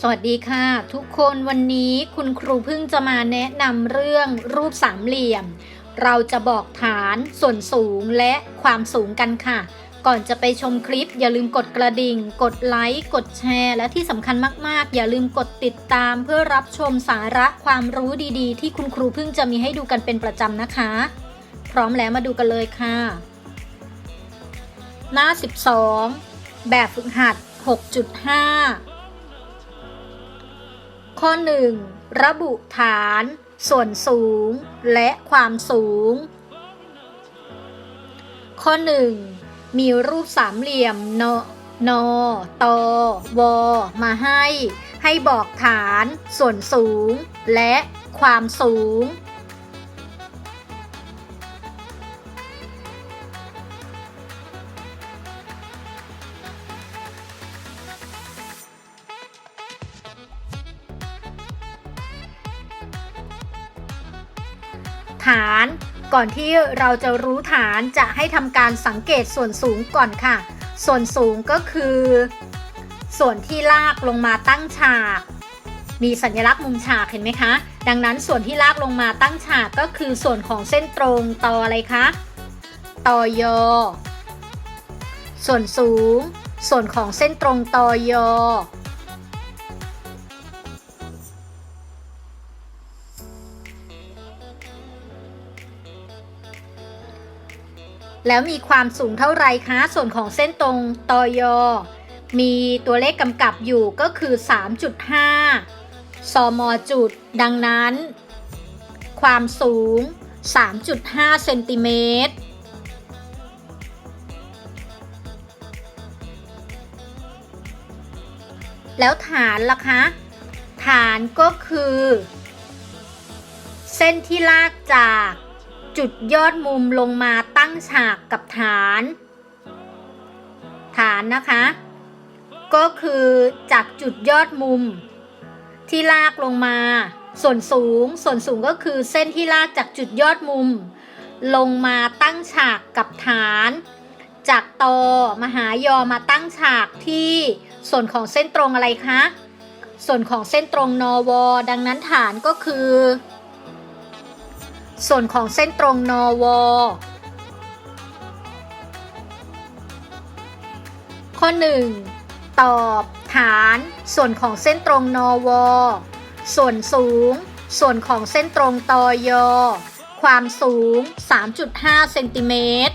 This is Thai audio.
สวัสดีค่ะ ทุกคนวันนี้คุณครูเพิ่งจะมาแนะนำเรื่องรูปสามเหลี่ยม เราจะบอกฐานส่วนสูงและความสูงกันค่ะ ก่อนจะไปชมคลิป อย่าลืมกดกระดิ่ง กดไลค์กดแชร์ และที่สำคัญมากๆ อย่าลืมกดติดตามเพื่อรับชมสาระความรู้ดีๆ ที่คุณครูเพิ่งจะมีให้ดูกันเป็นประจำนะคะ พร้อมแล้วมาดูกันเลยค่ะ หน้า 12 แบบฝึกหัด 6.5 ข้อ 1 ระบุฐาน ส่วนสูง และความสูง ข้อ 1 มีรูปสามเหลี่ยมนนตว มาให้ ให้บอกฐาน ส่วนสูง และความสูง ฐาน ก่อนที่เราจะรู้ฐานจะให้ทำการสังเกตส่วนสูงก่อนค่ะ ส่วนสูงก็คือ ส่วนที่ลากลงมาตั้งฉาก มีสัญลักษณ์มุมฉากเห็นไหมคะ ดังนั้นส่วนที่ลากลงมาตั้งฉากก็คือส่วนของเส้นตรงตออะไรคะตอยอส่วนสูง ส่วนของเส้นตรงตอยอ แล้วมีความสูงเท่าไรคะ ส่วนของเส้นตรงตอยอ มีตัวเลขกำกับอยู่ก็คือ 3.5 สมจุด ดังนั้น ความสูง 3.5 เซนติเมตรแล้วฐานล่ะคะ ฐานก็คือ เส้นที่ลากจาก จุดยอดมุมลงมาตั้งฉากกับฐาน ฐานนะคะ ก็คือจากจุดยอดมุม ที่ลากลงมา ส่วนสูง ส่วนสูงก็คือเส้นที่ลากจากจุดยอดมุม ลงมาตั้งฉากกับฐาน จากตอมหายอมาตั้งฉากที่ส่วนของเส้นตรงอะไรคะ ส่วนของเส้นตรงนวดังนั้นฐานก็คือ ส่วนของเส้นตรงนวข้อ 1 ตอบฐาน ส่วนของเส้นตรงนวส่วนสูง ส่วนของเส้นตรงตอยอ ความสูง 3.5 เซนติเมตร